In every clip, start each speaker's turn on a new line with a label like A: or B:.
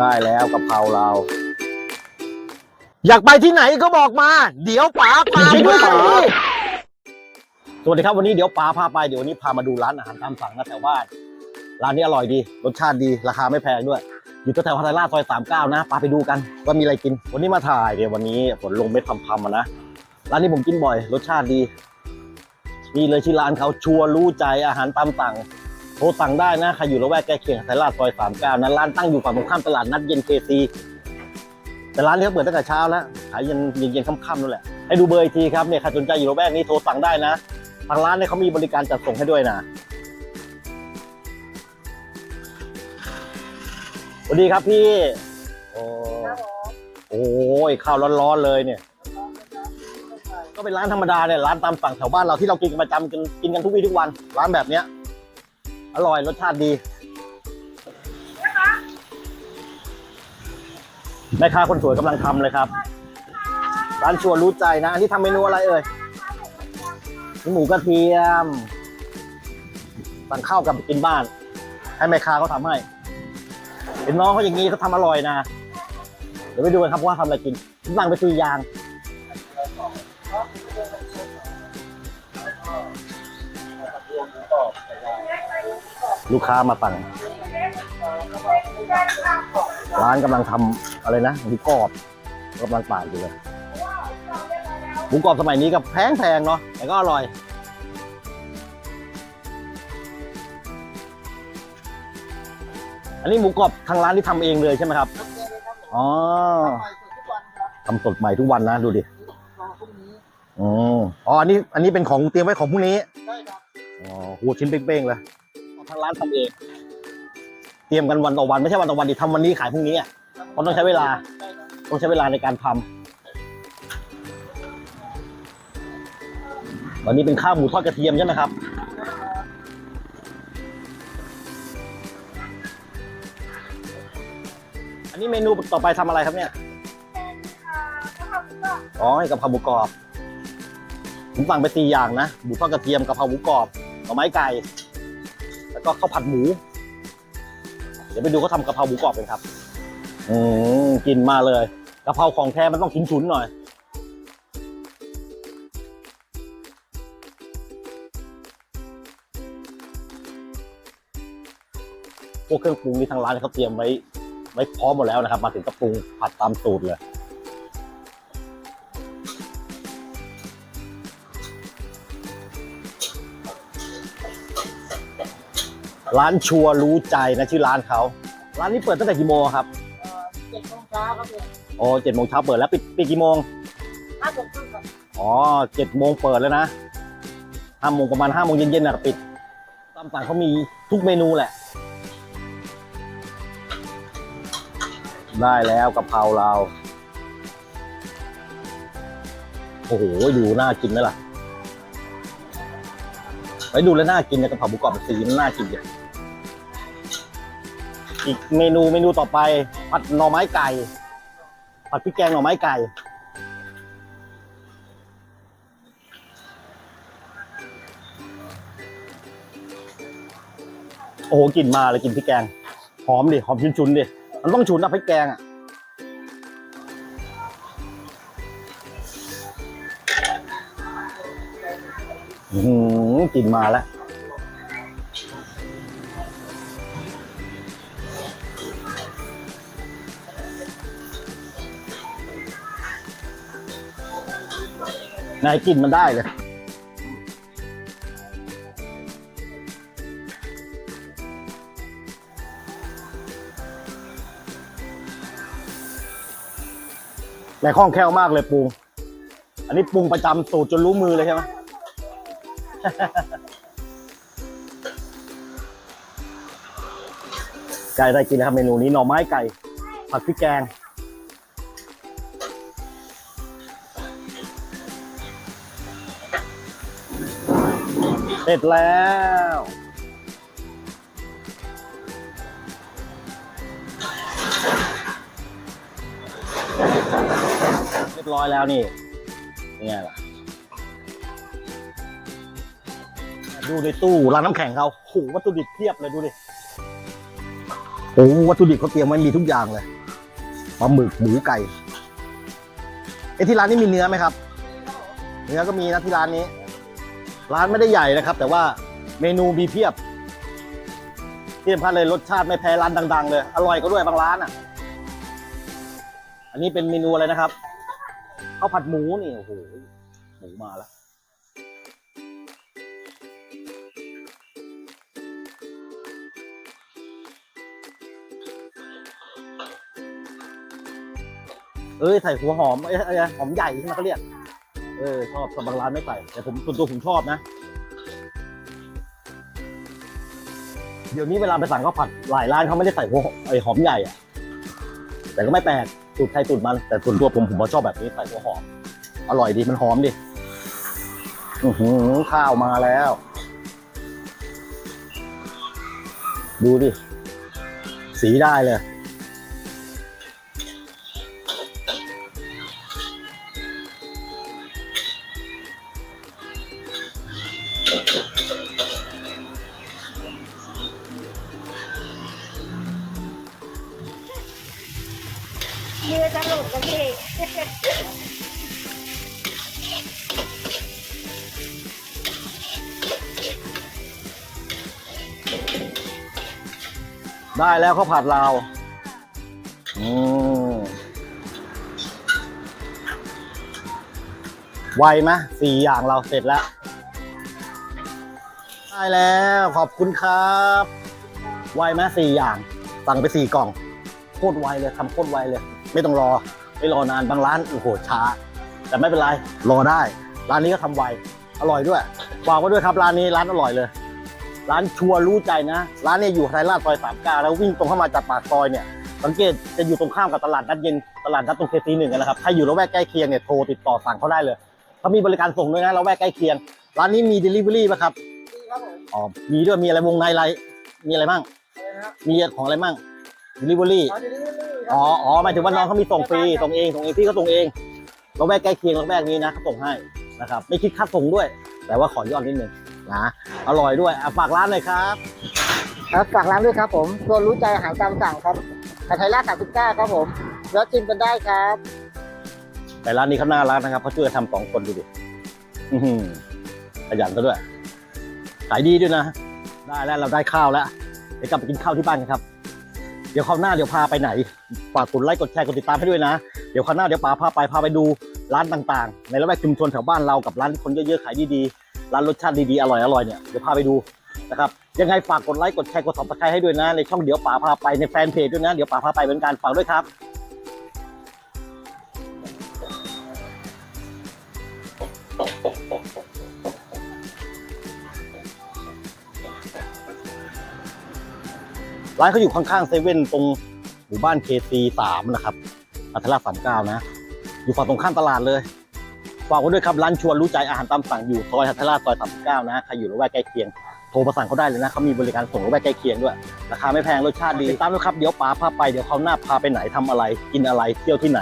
A: ได้แล้วกะเพราเรา อยากไปที่ไหนก็บอกมา เดี๋ยวป๋าพาไปด้วยสวัสดีครับวันนี้เดี๋ยวป๋าพาไปเดี๋ยววันนี้พามาดูร้านอาหารตามสั่งนะแถวบ้านร้านนี้อร่อยดี รสชาติดีราคาไม่แพงด้วย อยู่แถวๆพัทยาซอยสามเก้านะป๋าไปดูกันว่ามีอะไรกิน วันนี้มาถ่ายเดี๋ยววันนี้ฝนลงเม็ดพำๆมานะร้านนี้ผมกินบ่อย รสชาติดีนี่เลยชื่อร้านเขาชัวร์รู้ใจอาหารตามสั่ง โทรสั่งได้นะใครอยู่ละแวกใกล้เคียงไทยราชซอยสามเก้านั้นร้านตั้งอยู่ฝั่งตรงข้ามตลาดนัดเย็นเคซีแต่ร้านนี้เขาเปิดตั้งแต่เช้าแล้วขายเย็นเย็นเย็นค่ำๆนั่นแหละให้ดูเบอร์อีกทีครับเนี่ยใครสนใจอยู่ละแวกนี้โทรสั่งได้นะทางร้านเนี่ยเขามีบริการจัดส่งให้ด้วยนะสวัสดีครับพี่ โอ้โอ้ยข้าวร้อนๆเลยเนี่ย ก็เป็นร้านธรรมดาเนี่ยร้านตามสั่งแถวบ้านเราที่เรากินกันประจำกินกินกันทุกวี่ทุกวัน ร้านแบบเนี้ย อร่อยรสชาติดีแม่ค้าคนสวยกำลังทำเลยครับร้านชวนรู้ใจนะ อันนี้ทำเมนูอะไรเอ่ยมีหมูกระเทียม สั่งข้าวกลับไปกินบ้าน ให้แม่ค้าเขาทำให้ เห็นน้องเขาอย่างนี้เขาทำอร่อยนะ เดี๋ยวไปดูกันครับว่าทำอะไรกินผมสั่งไปสี่อย่าง ลูกค้ามาสั่ง ร้านกำลังทำอะไรนะหมูกรอบกำลังป่าดอยู่เลยหมูกรอบสมัยนี้ก็แพงแพงๆเนาะแต่ก็อร่อย อันนี้หมูกรอบทางร้านที่ทำเองเลยใช่ไหมครับอ๋อทำสดใหม่ทุกวันนะดูดิอ๋ออ๋ออันนี้อันนี้เป็นของเตรียมไว้ของพรุ่งนี้ อ๋อหัวชิ้นเป้งๆเลยทางร้านทำเอง เตรียมกันวันต่อวันไม่ใช่วันต่อวันดิทำวันนี้ขายพรุ่งนี้อะเพราะต้องใช้เวลา ต้องใช้เวลาในการทำวันนี้เป็นข้าวหมูทอดกระเทียมใช่ไหมครับอันนี้เมนูต่อไปทำอะไรครับเนี่ยอ๋อให้กะเพราหมูกรอบ ผมสั่งไปสี่อย่างนะหมูทอดกระเทียมกะเพราหมูกรอบห น่อไม้ไก่ แล้วก็ข้าวผัดหมู เดี๋ยวไปดูเขาทำกะเพราหมูกรอบกันครับ อืมกินมาเลยกะเพราของแท้มันต้องขินฉุนหน่อยพวกเครื่องปรุงนี่ทางร้านเขาเตรียมไว้ไว้พร้อมหมดแล้วนะครับ มาถึงก็ปรุงผัดตามสูตรเลย ร้านชัวร์รู้ใจนะชื่อร้านเขา ร้านนี้เปิดตั้งแต่กี่โมงครับ
B: เจ็ดโมงเช้าครับผม
A: อ๋อเจ็ดโมงเช้าเปิดแล้วปิดปิดกี่โมง
B: ห้าโมงครึ่งครับ
A: อ๋อเจ็ดโมงเปิดแล้วนะห้าโมงประมาณห้าโมงเย็นๆนะปิดตามสั่งเขามีทุกเมนูแหละ ได้แล้วกะเพราเรา โอ้โหดูน่ากินไหมล่ะไปดูแล้วน่ากินนะกะเพราหมูกรอบสีมันน่ากินอย่าง อีกเมนูเมนูต่อไปผัดหน่อไม้ไก่ผัดพริกแกงหน่อไม้ไก่ โอ้โหกลิ่นมาเลยกลิ่นพริกแกง หอมดิหอมชุนๆดิมันต้องชุนนะพริกแกงอะอื้อหือกลิ่นมาแล้ว นายกินมันได้เลย ในคล่องแคล่วมากเลยปรุง อันนี้ปรุงประจำสูตรจนรู้มือเลยใช่ไหม ไก่ได้กินนะครับเมนูนี้หน่อไม้ไก่ ผัดพริกแกง เสร็จแล้ว เรียบร้อยแล้วนี่เนี่ยล่ะ ดูในตู้ร้านน้ำแข็งเขาโหวัตถุดิบเพียบเลยดูดิโอ้วัตถุดิบเขาเตรียมไว้มีทุกอย่างเลยปลาหมึกหมูไก่เอ้ที่ร้านนี้มีเนื้อไหมครับ เนื้อก็มีนะที่ร้านนี้ ร้านไม่ได้ใหญ่นะครับ แต่ว่าเมนูมีเพียบที่สำคัญเลยรสชาติไม่แพ้ร้านดัง ๆ เลย อร่อยก็ด้วยบางร้านอะ อันนี้เป็นเมนูอะไรนะครับข้าวผัดหมูนี่โอ้โหหมูมาแล้วเอ้ยใส่หัวหอมเอ้ยเอ้ยหอมใหญ่ใช่ไหมเขาเรียก เออชอบแต่บางร้านไม่ใส่ แต่ผมส่วนตัวผมชอบนะ เดี๋ยวนี้เวลาไปสั่งข้าวผัดหลายร้านเขาไม่ได้ใส่หัวไอหอมใหญ่อะแต่ก็ไม่แปลกสูตรใครสูตรมัน แต่ส่วนตัวผมผมชอบแบบนี้ใส่หัวหอม อร่อยดีมันหอมดิอือหือข้าวมาแล้ว ดูดิ สีได้เลย
B: มือจะหลุดกันพี่
A: ได้แล้วข้าวผัดเราอืมไวไหมสี่อย่างเราเสร็จแล้ว ได้แล้วขอบคุณครับ ไวไหมสี่อย่าง สั่งไปสี่กล่อง โคตรไวเลยทำโคตรไวเลย ไม่ต้องรอ ไม่รอนานบางร้านโอ้โหช้า แต่ไม่เป็นไร รอได้ ร้านนี้ก็ทำไว อร่อยด้วยฝากไว้ด้วยครับร้านนี้ร้านอร่อยเลย ร้านชัวรู้ใจนะ ร้านเนี่ยอยู่ไทยราชซอยสามก้าแล้ววิ่งตรงเข้ามาจากปากซอยเนี่ยสังเกตจะอยู่ตรงข้ามกับตลาดนัดเย็นตลาดนัดตรงเคซีหนึ่งนะครับถ้าอยู่ละแวกใกล้เคียงเนี่ยโทรติดต่อสั่งเขาได้เลยเขามีบริการส่งด้วยนะละแวกใกล้เคียง ร้านนี้มี delivery ป่ะครับ
B: ครับผม
A: อ๋อมีด้วยมีอะไรวงในอะไรมีอะไรบ้าง
B: อะไรนะครับ
A: มีของอะไรบ้าง delivery
B: อ๋อดีดีดี
A: อ๋ออ๋อหมายถึงว่าน้องเขามีส่งฟรีส่งเองส่งเองพี่ก็ส่งเองละแวกใกล้เคียงละแวกนี้นะเขาส่งให้นะครับ ไม่คิดค่าส่งด้วย แต่ว่าขอยอดนิดนึงนะอร่อยด้วยอะฝากร้านหน่อยครับ
B: ครับฝากร้านด้วยครับผมตัวรู้ใจอาหารตามสั่งครับผัดไทยราด39ครับผมแล้วชิมกันได้ครับ
A: แต่ร้านนี้เขาน่ารักนะครับเขาช่วยกันทำสองคนดูดิอื้อหือขยันซะด้วย ขายดีด้วยนะ ได้แล้วเราได้ข้าวแล้ว เดี๋ยวกลับไปกินข้าวที่บ้านกันครับ เดี๋ยวคราวหน้าเดี๋ยวพาไปไหน ฝากกดไลค์กดแชร์กดติดตามให้ด้วยนะ เดี๋ยวคราวหน้าเดี๋ยวป๋าพาไปพาไปดูร้านต่างๆ ในละแวกชุมชนแถวบ้านเรากับร้านคนเยอะๆขายดีๆ ร้านรสชาติดีๆอร่อยๆเนี่ยเดี๋ยวพาไปดูนะครับยังไงฝากกดไลค์กดแชร์กดซับสไครต์ให้ด้วยนะ ในช่องเดี๋ยวป๋าพาไปในแฟนเพจด้วยนะ เดี๋ยวป๋าพาไปเหมือนกันฝากด้วยครับ ร้านเขาอยู่ข้างๆเซเว่นตรงหมู่บ้านเคซีสามนะครับอัทราสามเก้านะ อยู่ฝั่งตรงข้ามตลาดเลยฝากไว้ด้วยครับร้านชวนรู้ใจอาหารตามสั่งอยู่ซอยอัทราซอยสามเก้านะใครอยู่ระแวกใกล้เคียงโทรมาสั่งเขาได้เลยนะเขามีบริการส่งระแวกใกล้เคียงด้วยราคาไม่แพงรสชาติดีตามด้วยครับเดี๋ยวป๋าพาไปเดี๋ยวเขาหน้าพาไปไหนทำอะไร กินอะไรเที่ยวที่ไหน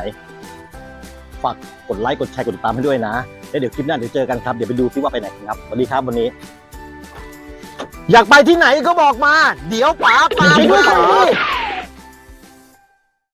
A: ฝากกดไลค์กดแชร์กดติดตามให้ด้วยนะแล้วเดี๋ยวคลิปหน้าเดี๋ยวเจอกันครับเดี๋ยวไปดูซิว่าไปไหนกันครับสวัสดีครับวันนี้ อยากไปที่ไหนก็บอกมา เดี๋ยวป๋าป๋าไป